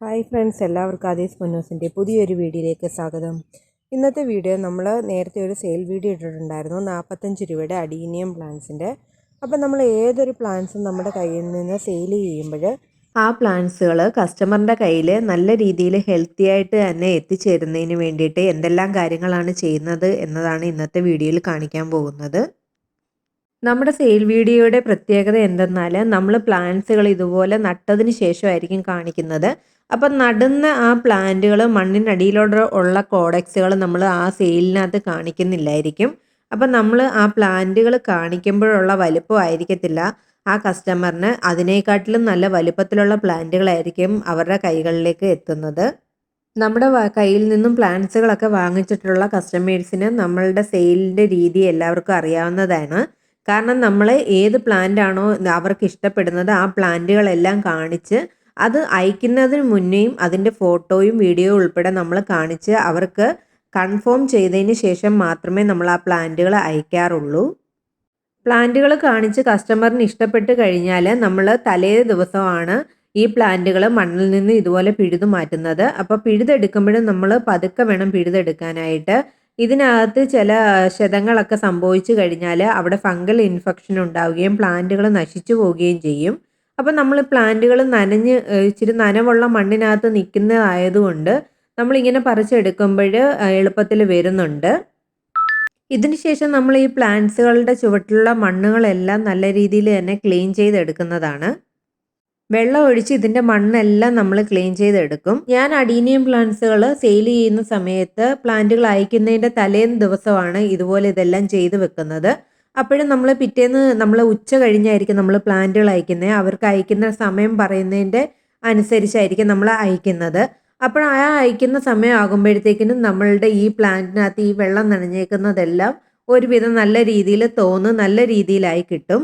Hi friends എല്ലാവർക്കും ആദീസ് സ്പൊന്നോസിന്റെ പുതിയൊരു വീഡിയോയിലേക്ക് സ്വാഗതം. ഇന്നത്തെ വീഡിയോ നമ്മൾ നേരത്തെ ഒരു സെയിൽ വീഡിയോ ഇട്ടിട്ടുണ്ടായിരുന്നു നാൽപ്പത്തഞ്ച് രൂപയുടെ അഡീനിയം പ്ലാന്റ്സിന്റെ. അപ്പോൾ നമ്മൾ ഏതൊരു പ്ലാന്റ്സും നമ്മുടെ കയ്യിൽ നിന്ന് സെയിൽ ചെയ്യുമ്പോൾ ആ പ്ലാന്റ്സുകൾ കസ്റ്റമറിന്റെ കയ്യിൽ നല്ല രീതിയിൽ ഹെൽത്തി ആയിട്ട് തന്നെ എത്തിച്ചേരുന്നതിന് വേണ്ടിയിട്ട് എന്തെല്ലാം കാര്യങ്ങളാണ് ചെയ്യുന്നത് എന്നതാണ് ഇന്നത്തെ വീഡിയോയിൽ കാണിക്കാൻ പോകുന്നത്. നമ്മുടെ സെയിൽ വീഡിയോയുടെ പ്രത്യേകത എന്തെന്നാൽ നമ്മൾ പ്ലാന്റ്സുകൾ ഇതുപോലെ നട്ടതിന് ശേഷമായിരിക്കും കാണിക്കുന്നത്. അപ്പം നടുന്ന ആ പ്ലാന്റുകൾ മണ്ണിനടിയിലൂടെ ഉള്ള കോഡക്സുകൾ നമ്മൾ ആ സെയിലിനകത്ത് കാണിക്കുന്നില്ലായിരിക്കും. അപ്പം നമ്മൾ ആ പ്ലാന്റുകൾ കാണിക്കുമ്പോഴുള്ള വലിപ്പം ആയിരിക്കത്തില്ല ആ കസ്റ്റമറിന് അതിനേക്കാട്ടിലും നല്ല വലിപ്പത്തിലുള്ള പ്ലാന്റുകളായിരിക്കും അവരുടെ കൈകളിലേക്ക് എത്തുന്നത്. നമ്മുടെ കയ്യിൽ നിന്നും പ്ലാന്റ്സുകളൊക്കെ വാങ്ങിച്ചിട്ടുള്ള കസ്റ്റമേഴ്സിന് നമ്മളുടെ സെയിലിന്റെ രീതി എല്ലാവർക്കും അറിയാവുന്നതാണ്. കാരണം നമ്മൾ ഏത് പ്ലാന്റ് ആണോ അവർക്ക് ഇഷ്ടപ്പെടുന്നത് ആ പ്ലാന്റുകളെല്ലാം കാണിച്ച് അത് അയക്കുന്നതിന് മുന്നേയും അതിന്റെ ഫോട്ടോയും വീഡിയോയും ഉൾപ്പെടെ നമ്മൾ കാണിച്ച് അവർക്ക് കൺഫേം ചെയ്തതിന് ശേഷം മാത്രമേ നമ്മൾ ആ പ്ലാന്റുകൾ അയക്കാറുള്ളൂ. പ്ലാന്റുകൾ കാണിച്ച് കസ്റ്റമറിന് ഇഷ്ടപ്പെട്ട് കഴിഞ്ഞാൽ നമ്മൾ തലേ ദിവസമാണ് ഈ പ്ലാന്റുകൾ മണ്ണിൽ നിന്ന് ഇതുപോലെ പിഴുതു മാറ്റുന്നത്. അപ്പോൾ പിഴുതെടുക്കുമ്പോഴും നമ്മൾ പതുക്കെ വേണം പിഴുതെടുക്കാനായിട്ട്. ഇതിനകത്ത് ചില ക്ഷതങ്ങളൊക്കെ സംഭവിച്ചു കഴിഞ്ഞാൽ അവിടെ ഫംഗൽ ഇൻഫെക്ഷൻ ഉണ്ടാവുകയും പ്ലാന്റുകൾ നശിച്ചു പോവുകയും ചെയ്യും. അപ്പം നമ്മൾ പ്ലാന്റുകൾ നനഞ്ഞ് ഇച്ചിരി നനവുള്ള മണ്ണിനകത്ത് നിൽക്കുന്നതായതുകൊണ്ട് നമ്മളിങ്ങനെ പറിച്ചെടുക്കുമ്പോൾ എളുപ്പത്തിൽ വരുന്നുണ്ട്. ഇതിന് ശേഷം നമ്മൾ ഈ പ്ലാന്റ്സുകളുടെ ചുവട്ടിലുള്ള മണ്ണുകളെല്ലാം നല്ല രീതിയിൽ തന്നെ ക്ലീൻ ചെയ്തെടുക്കുന്നതാണ്. വെള്ളം ഒഴിച്ച് ഇതിന്റെ മണ്ണെല്ലാം നമ്മൾ ക്ലീൻ ചെയ്തെടുക്കും. ഞാൻ അഡീനിയം പ്ലാന്റ്സുകൾ സെയിൽ ചെയ്യുന്ന സമയത്ത് പ്ലാന്റുകൾ അയക്കുന്നതിന്റെ തലേന്ന് ദിവസമാണ് ഇതുപോലെ ഇതെല്ലാം ചെയ്ത് വെക്കുന്നത്. അപ്പോഴും നമ്മൾ പിറ്റേന്ന് നമ്മൾ ഉച്ച കഴിഞ്ഞായിരിക്കും നമ്മൾ പ്ലാന്റുകൾ അയക്കുന്നത് അവർക്ക് അയക്കുന്ന സമയം പറയുന്നതിന്റെ അനുസരിച്ചായിരിക്കും നമ്മൾ അയക്കുന്നത്. അപ്പോൾ ആ അയക്കുന്ന സമയം ആകുമ്പോഴത്തേക്കിനും നമ്മളുടെ ഈ പ്ലാന്റിനകത്ത് ഈ വെള്ളം നനഞ്ഞേക്കുന്നതെല്ലാം ഒരുവിധം നല്ല രീതിയിൽ തോന്ന് നല്ല രീതിയിലായി കിട്ടും.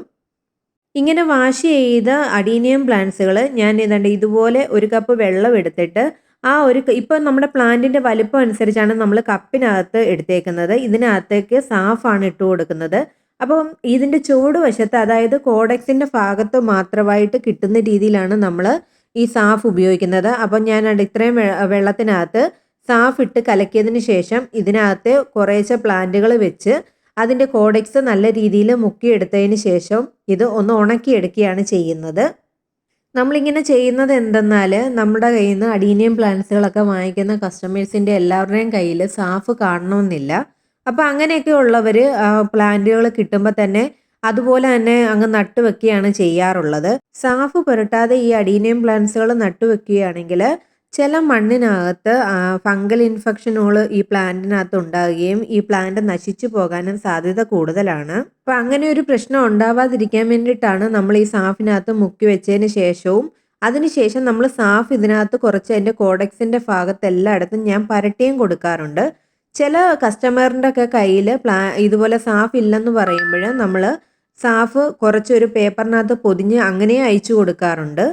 ഇങ്ങനെ വാഷ് ചെയ്ത അഡീനിയം പ്ലാന്റ്സുകൾ ഞാൻ ഏതാണ്ട് ഇതുപോലെ ഒരു കപ്പ് വെള്ളം എടുത്തിട്ട് ആ ഒരു ഇപ്പോൾ ഇപ്പം നമ്മുടെ പ്ലാന്റിന്റെ വലുപ്പം അനുസരിച്ചാണ് നമ്മൾ കപ്പിനകത്ത് എടുത്തേക്കുന്നത്. ഇതിനകത്തേക്ക് സാഫാണ് ഇട്ട് കൊടുക്കുന്നത്. അപ്പം ഇതിന്റെ ചുവട് വശത്ത് അതായത് കോഡക്സിന്റെ ഭാഗത്ത് മാത്രമായിട്ട് കിട്ടുന്ന രീതിയിലാണ് നമ്മൾ ഈ സാഫ് ഉപയോഗിക്കുന്നത്. അപ്പം ഞാൻ ഇത്രയും വെള്ളത്തിനകത്ത് സാഫ് ഇട്ട് കലക്കിയതിന് ശേഷം ഇതിനകത്ത് കുറേശ്ശെ പ്ലാന്റുകൾ വെച്ച് അതിന്റെ കോഡക്സ് നല്ല രീതിയിൽ മുക്കിയെടുത്തതിന് ശേഷം ഇത് ഒന്ന് ഉണക്കിയെടുക്കുകയാണ് ചെയ്യുന്നത്. നമ്മളിങ്ങനെ ചെയ്യുന്നത് എന്തെന്നാൽ നമ്മുടെ കയ്യിൽ നിന്ന് അഡീനിയം പ്ലാന്റ്സുകളൊക്കെ വാങ്ങിക്കുന്ന കസ്റ്റമേഴ്സിന്റെ എല്ലാവരുടെയും കയ്യിൽ സാഫ് കാണണമെന്നില്ല. അപ്പോൾ അങ്ങനെയൊക്കെ ഉള്ളവർ പ്ലാന്റുകൾ കിട്ടുമ്പോൾ തന്നെ അതുപോലെ തന്നെ അങ്ങ് നട്ടുവെക്കുകയാണ് ചെയ്യാറുള്ളത്. സാഫ് പുരട്ടാതെ ഈ അഡീനിയം പ്ലാന്റ്സുകൾ നട്ടുവെക്കുകയാണെങ്കിൽ ചില മണ്ണിനകത്ത് ഫംഗൽ ഇൻഫെക്ഷനുകൾ ഈ പ്ലാന്റിനകത്ത് ഉണ്ടാകുകയും ഈ പ്ലാന്റ് നശിച്ചു പോകാനും സാധ്യത കൂടുതലാണ്. അപ്പം അങ്ങനെ ഒരു പ്രശ്നം ഉണ്ടാവാതിരിക്കാൻ വേണ്ടിയിട്ടാണ് നമ്മൾ ഈ സാഫിനകത്ത് മുക്കി വെച്ചതിന് ശേഷവും അതിനുശേഷം നമ്മൾ സാഫ് ഇതിനകത്ത് കുറച്ച് അതിന്റെ കോഡക്സിന്റെ ഭാഗത്ത് എല്ലായിടത്തും ഞാൻ പരട്ടിയും കൊടുക്കാറുണ്ട്. ചില കസ്റ്റമറിന്റെ ഒക്കെ കയ്യിൽ പ്ലാ ഇതുപോലെ സാഫ് ഇല്ലെന്ന് പറയുമ്പോൾ നമ്മൾ സാഫ് കുറച്ചൊരു പേപ്പറിനകത്ത് പൊതിഞ്ഞ് അങ്ങനെ അയച്ചു കൊടുക്കാറുണ്ട്.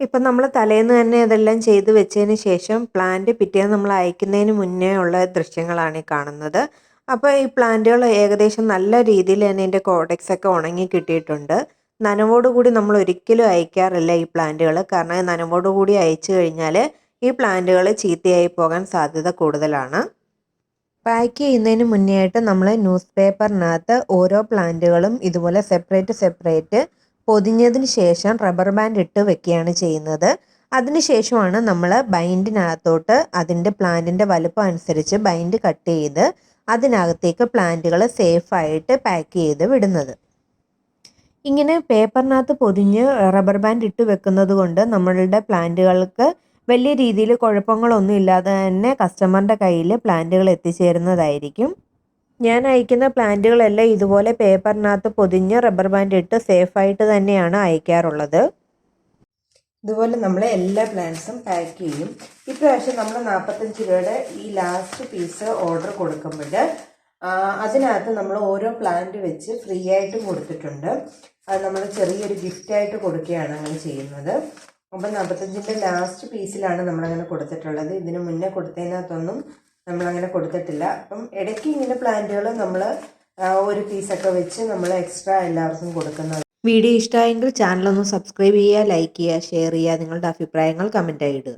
ഇപ്പം നമ്മൾ തലേന്ന് തന്നെ ഇതെല്ലാം ചെയ്ത് വെച്ചതിന് ശേഷം പ്ലാന്റ് പിറ്റേന്ന് നമ്മൾ അയക്കുന്നതിന് മുന്നേ ഉള്ള ദൃശ്യങ്ങളാണ് ഈ കാണുന്നത്. അപ്പോൾ ഈ പ്ലാന്റുകൾ ഏകദേശം നല്ല രീതിയിൽ തന്നെ എന്റെ കോഡക്സ് ഒക്കെ ഉണങ്ങി കിട്ടിയിട്ടുണ്ട്. നനവോടുകൂടി നമ്മൾ ഒരിക്കലും അയക്കാറില്ല ഈ പ്ലാന്റുകൾ. കാരണം നനവോടുകൂടി അയച്ചു കഴിഞ്ഞാൽ ഈ പ്ലാന്റുകൾ ചീത്തയായി പോകാൻ സാധ്യത കൂടുതലാണ്. പാക്ക് ചെയ്യുന്നതിന് മുന്നേ ആയിട്ട് നമ്മൾ ന്യൂസ് പേപ്പറിനകത്ത് ഓരോ പ്ലാന്റുകളും ഇതുപോലെ സെപ്പറേറ്റ് സെപ്പറേറ്റ് പൊതിഞ്ഞതിന് ശേഷം റബ്ബർ ബാൻഡ് ഇട്ട് വെക്കുകയാണ് ചെയ്യുന്നത്. അതിനുശേഷമാണ് നമ്മൾ ബൈൻഡിനകത്തോട്ട് അതിന്റെ പ്ലാന്റിന്റെ വലുപ്പം അനുസരിച്ച് ബൈൻഡ് കട്ട് ചെയ്ത് അതിനകത്തേക്ക് പ്ലാന്റുകൾ സേഫായിട്ട് പാക്ക് ചെയ്ത് വിടുന്നത്. ഇങ്ങനെ പേപ്പറിനകത്ത് പൊതിഞ്ഞ് റബ്ബർ ബാൻഡ് ഇട്ട് വെക്കുന്നത് കൊണ്ട് നമ്മളുടെ പ്ലാന്റുകൾക്ക് വലിയ രീതിയിൽ കുഴപ്പങ്ങളൊന്നും ഇല്ലാതെ തന്നെ കസ്റ്റമറിന്റെ കയ്യിൽ പ്ലാന്റുകൾ എത്തിച്ചേരുന്നതായിരിക്കും. ഞാൻ അയക്കുന്ന പ്ലാന്റുകളെല്ലാം ഇതുപോലെ പേപ്പറിനകത്ത് പൊതിഞ്ഞ് റബ്ബർ ബാൻഡ് ഇട്ട് സേഫായിട്ട് തന്നെയാണ് അയക്കാറുള്ളത്. ഇതുപോലെ നമ്മൾ എല്ലാ പ്ലാന്റ്സും പാക്ക് ചെയ്യും. ഇപ്രാവശ്യം നമ്മൾ നാൽപ്പത്തഞ്ച് രൂപയുടെ ഈ ലാസ്റ്റ് പീസ് ഓർഡർ കൊടുക്കുമ്പോൾ അതിനകത്ത് നമ്മൾ ഓരോ പ്ലാന്റ് വെച്ച് ഫ്രീ ആയിട്ട് കൊടുത്തിട്ടുണ്ട്. അത് നമ്മൾ ചെറിയൊരു ഗിഫ്റ്റായിട്ട് കൊടുക്കുകയാണ് അങ്ങനെ ചെയ്യുന്നത്. അപ്പം നാൽപ്പത്തഞ്ചിന്റെ ലാസ്റ്റ് പീസിലാണ് നമ്മളങ്ങനെ കൊടുത്തിട്ടുള്ളത്. ഇതിന് മുന്നേ കൊടുത്തതിനകത്തൊന്നും നമ്മളങ്ങനെ കൊടുത്തിട്ടില്ല. അപ്പം ഇടയ്ക്ക് ഇങ്ങനെ പ്ലാന്റുകൾ നമ്മൾ ഒരു പീസൊക്കെ വെച്ച് നമ്മൾ എക്സ്ട്രാ എല്ലാവർക്കും കൊടുക്കുന്നത്. വീഡിയോ ഇഷ്ടമായെങ്കിൽ ചാനലൊന്ന് സബ്സ്ക്രൈബ് ചെയ്യുക ലൈക്ക് ചെയ്യുക ഷെയർ ചെയ്യുക നിങ്ങളുടെ അഭിപ്രായങ്ങൾ കമന്റായി ഇടുക.